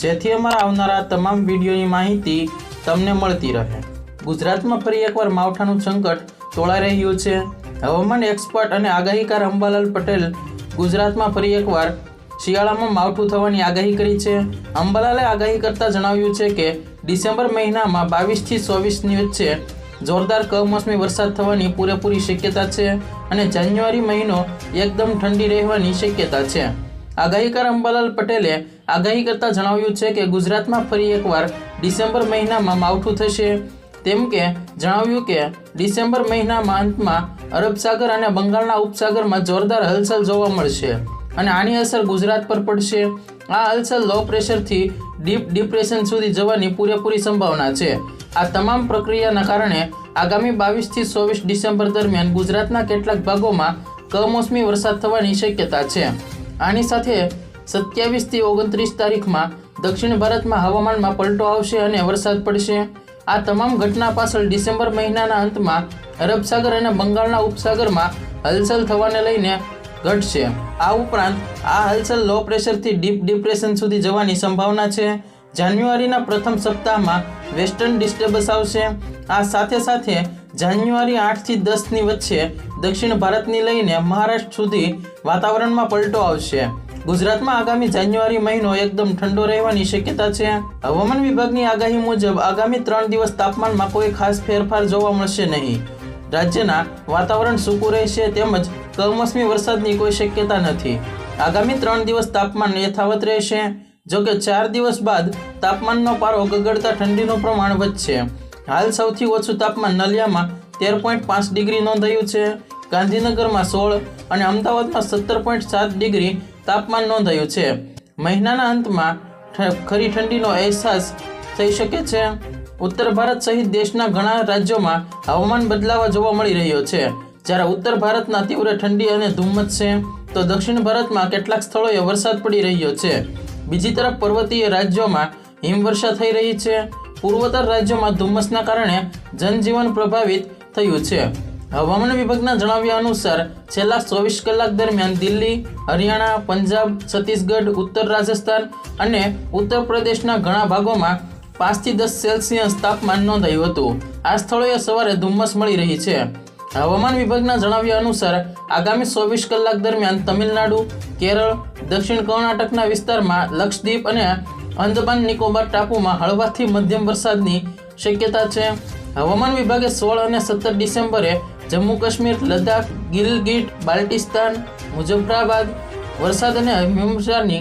જેથી અમારા આવનારા તમામ વિડીયોની માહિતી તમને મળતી રહે. ગુજરાતમાં ફરી એકવાર માવઠાનું સંકટ તોળાઈ રહ્યું છે. હવામાન એક્સપર્ટ અને આગાહીકાર અંબાલાલ પટેલ ગુજરાતમાં ફરી એકવાર શિયાળામાં માવઠું થવાની આગાહી કરી છે. અંબાલાલે આગાહી કરતાં જણાવ્યું છે કે, ડિસેમ્બર મહિનામાં બાવીસથી ચોવીસની વચ્ચે જોરદાર કમોસમી વરસાદ થવાની પૂરેપૂરી શક્યતા છે અને જાન્યુઆરી મહિનો એકદમ ઠંડી રહેવાની શક્યતા છે. આગાહીકાર અંબાલાલ પટેલે આગાહી કરતા જણાવ્યું છે કે ગુજરાતમાં ફરી એકવાર ડિસેમ્બર મહિનામાં માવઠું થશે. તેમ કે જણાવ્યું કે ડિસેમ્બર મહિનામાં અંતમાં અરબ સાગર અને બંગાળના ઉપસાગરમાં જોરદાર હલચલ જોવા મળશે અને આની અસર ગુજરાત પર પડશે. આ હલચલ લો પ્રેશરથી ડીપ ડિપ્રેશન સુધી જવાની પૂરેપૂરી સંભાવના છે. આ તમામ પ્રક્રિયાના કારણે આગામી બાવીસથી ચોવીસ ડિસેમ્બર દરમિયાન ગુજરાતના કેટલાક ભાગોમાં કમોસમી વરસાદ થવાની શક્યતા છે. આની સાથે સત્યાવીસથી ઓગણત્રીસ તારીખમાં દક્ષિણ ભારતમાં હવામાનમાં પલટો આવશે અને વરસાદ પડશે. આ તમામ ઘટના પાછળ ડિસેમ્બર મહિનાના અંતમાં અરબ સાગર અને બંગાળના ઉપસાગરમાં હલચલ થવાને લઈને ઘટશે. આ ઉપરાંત આ હલચલ લો પ્રેશરથી ડીપ ડિપ્રેશન સુધી જવાની સંભાવના છે. જાન્યુઆરીના પ્રથમ સપ્તાહમાં વેસ્ટર્ન ડિસ્ટર્બન્સ આવશે. આ સાથે સાથે જાન્યુઆરી આઠથી દસની વચ્ચે દક્ષિણ ભારતની લઈને મહારાષ્ટ્ર સુધી વાતાવરણમાં પલટો આવશે. ગુજરાતમાં આગામી જાન્યુઆરી મહિનો એકદમ ઠંડો રહેવાની શક્યતા છે. હવામાન વિભાગની આગાહી મુજબ આગામી ત્રણ દિવસ તાપમાનમાં કોઈ ખાસ ફેરફાર જોવા મળશે નહીં. રાજ્યના વાતાવરણ સૂકું રહેશે તેમજ કમોસમી વરસાદની કોઈ શક્યતા નથી. આગામી ત્રણ દિવસ તાપમાન યથાવત રહેશે. જોકે ચાર દિવસ બાદ તાપમાનનો પારો ગગડતા ઠંડીનું પ્રમાણ વધશે. હાલ સૌથી ઓછું તાપમાન નલિયામાં તેર પોઈન્ટ પાંચ ડિગ્રી નોંધાયું છે. ગાંધીનગરમાં સોળ અને અમદાવાદમાં સત્તર પોઈન્ટ સાત ડિગ્રી તાપમાન નોંધાયું છે. મહિનાના અંતમાં ખરી ઠંડીનો અહેસાસ થઈ શકે છે. ઉત્તર ભારત સહિત દેશના ઘણા રાજ્યોમાં હવામાન બદલાવા જોવા મળી રહ્યો છે. જ્યારે ઉત્તર ભારતના તીવ્ર ઠંડી અને ધુમ્મસ છે, તો દક્ષિણ ભારતમાં કેટલાક સ્થળોએ વરસાદ પડી રહ્યો છે. બીજી તરફ પર્વતીય રાજ્યોમાં હિમવર્ષા થઈ રહી છે. પૂર્વોત્તર રાજ્યોમાં ધુમ્મસના કારણે જનજીવન પ્રભાવિત થયું છે. હવામાન વિભાગના જણાવ્યા અનુસાર, છેલ્લા ચોવીસ કલાક દરમિયાન દિલ્હી, હરિયાણા, પંજાબ, છત્તીસગઢ, ઉત્તર રાજસ્થાન અને ઉત્તર પ્રદેશના ઘણા ભાગોમાં પાંચથી દસ સેલ્સિયસ તાપમાન નોંધાયું હતું. આ સ્થળોએ સવારે ધુમ્મસ મળી રહી છે. હવામાન વિભાગના જણાવ્યા અનુસાર, આગામી ચોવીસ કલાક દરમિયાન તમિલનાડુ, કેરળ, દક્ષિણ કર્ણાટકના વિસ્તારમાં લક્ષદ્વીપ અને અંદમાન નિકોબાર ટાપુમાં હળવાથી મધ્યમ વરસાદની શક્યતા છે. હવામાન વિભાગે સોળ અને સત્તર ડિસેમ્બરે જમ્મુ કાશ્મીર, લદ્દાખ, ગિલગિટ, બાલ્ટિસ્તાન, મુઝફ્ફરાબાદ, વરસાદ અને હિમવર્ષાની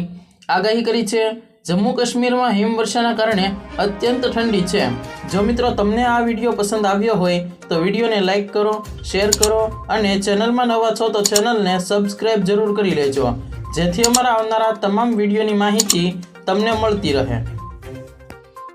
આગાહી કરી છે. જમ્મુ કાશ્મીરમાં હિમવર્ષાના કારણે અત્યંત ઠંડી છે. જો મિત્રો તમને આ વીડિયો પસંદ આવ્યો હોય, તો વિડીયોને લાઈક કરો, શેર કરો અને ચેનલમાં નવા છો તો ચેનલને સબસ્ક્રાઈબ જરૂર કરી લેજો. જેથી અમારા આવનારા તમામ વિડીયોની માહિતી તમને મળતી રહે.